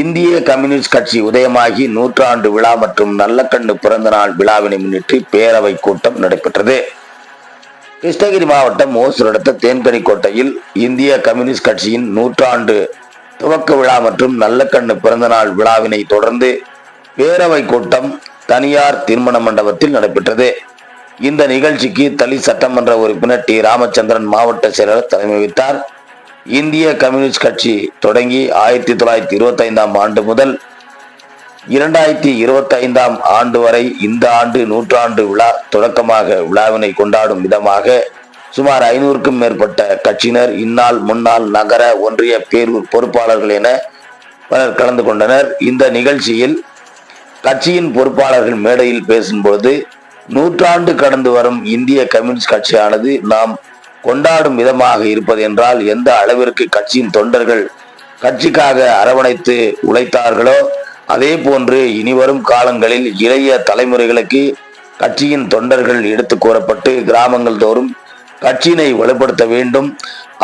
இந்திய கம்யூனிஸ்ட் கட்சி உதயமாகி நூற்றாண்டு விழா மற்றும் நல்லக்கண்ணு பிறந்த நாள் விழாவினை முன்னிட்டு பேரவை கூட்டம் நடைபெற்றது. கிருஷ்ணகிரி மாவட்டம் ஓசூர் அடுத்த தேன்கனிக்கோட்டையில் இந்திய கம்யூனிஸ்ட் கட்சியின் நூற்றாண்டு துவக்க விழா மற்றும் நல்லக்கண்ணு பிறந்த நாள் விழாவினை தொடர்ந்து பேரவை கூட்டம் தனியார் திருமண மண்டபத்தில் நடைபெற்றது. இந்த நிகழ்ச்சிக்கு தளி சட்டமன்ற உறுப்பினர் டி. ராமச்சந்திரன் மாவட்ட செயலர் தலைமை வைத்தார் இந்திய கம்யூனிஸ்ட் கட்சி தொடங்கி ஆயிரத்தி தொள்ளாயிரத்தி இருபத்தி ஐந்தாம் ஆண்டு முதல் இரண்டாயிரத்தி இருபத்தி ஐந்தாம் ஆண்டு வரை இந்த ஆண்டு நூற்றாண்டு விழா தொடக்கமாக விழாவினை கொண்டாடும் விதமாக சுமார் ஐநூறுக்கும் மேற்பட்ட கட்சியினர் இந்நாள் முன்னாள் நகர ஒன்றிய பேரூர் பொறுப்பாளர்கள் என பலர் கலந்து கொண்டனர். இந்த நிகழ்ச்சியில் கட்சியின் பொறுப்பாளர்கள் மேடையில் பேசும்போது நூற்றாண்டு கடந்து வரும் இந்திய கம்யூனிஸ்ட் கட்சியானது நாம் கொண்டாடும் விதமாக இருப்பது என்றால் எந்த அளவிற்கு கட்சியின் தொண்டர்கள் கட்சிக்காக அரவணைத்து உழைத்தார்களோ அதே போன்று இனிவரும் காலங்களில் இளைய தலைமுறைகளுக்கு கட்சியின் தொண்டர்கள் எடுத்து கூறப்பட்டு கிராமங்கள் தோறும் கட்சியினை வலுப்படுத்த வேண்டும்.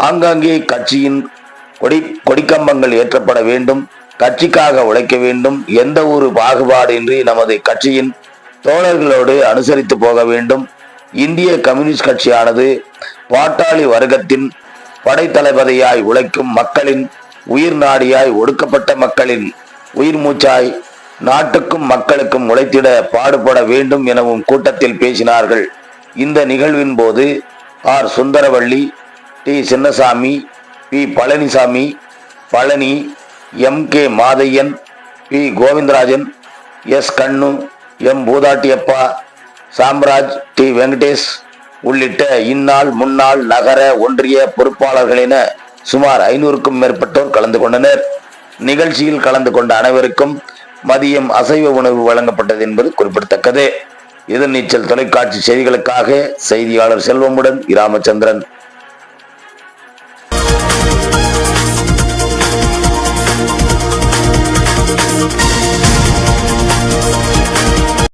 ஆங்காங்கே கட்சியின் கொடி கொடிக்கம்பங்கள் ஏற்றப்பட வேண்டும். கட்சிக்காக உழைக்க வேண்டும். எந்த ஒரு பாகுபாடின்றி நமது கட்சியின் தோழர்களோடு அனுசரித்து போக வேண்டும். இந்திய கம்யூனிஸ்ட் கட்சியானது பாட்டாளி வர்க்கத்தின் படைத்தளபதியாய் உழைக்கும் மக்களின் உயிர் நாடியாய் ஒடுக்கப்பட்ட மக்களின் உயிர் மூச்சாய் நாட்டுக்கும் மக்களுக்கும் உழைத்திட பாடுபட வேண்டும் எனவும் கூட்டத்தில் பேசினார்கள். இந்த நிகழ்வின் போது R. Sundaravalli T. Chinnasamy P. Palanisamy Palani M. K. Mathaiyan P. Govindarajan S. Kannu M. Boothattiyappa Samraj T. Venkatesh உள்ளிட்ட இந்நாள் முன்னாள் நகர ஒன்றிய பொறுப்பாளர்களின சுமார் ஐநூறுக்கும் மேற்பட்டோர் கலந்து கொண்டனர். நிகழ்ச்சியில் கலந்து கொண்ட அனைவருக்கும் மதியம் அசைவ உணவு வழங்கப்பட்டது என்பது குறிப்பிடத்தக்கது. எதிர்நீச்சல் தொலைக்காட்சி செய்திகளுக்காக செய்தியாளர் செல்வமுடன் இராமச்சந்திரன்.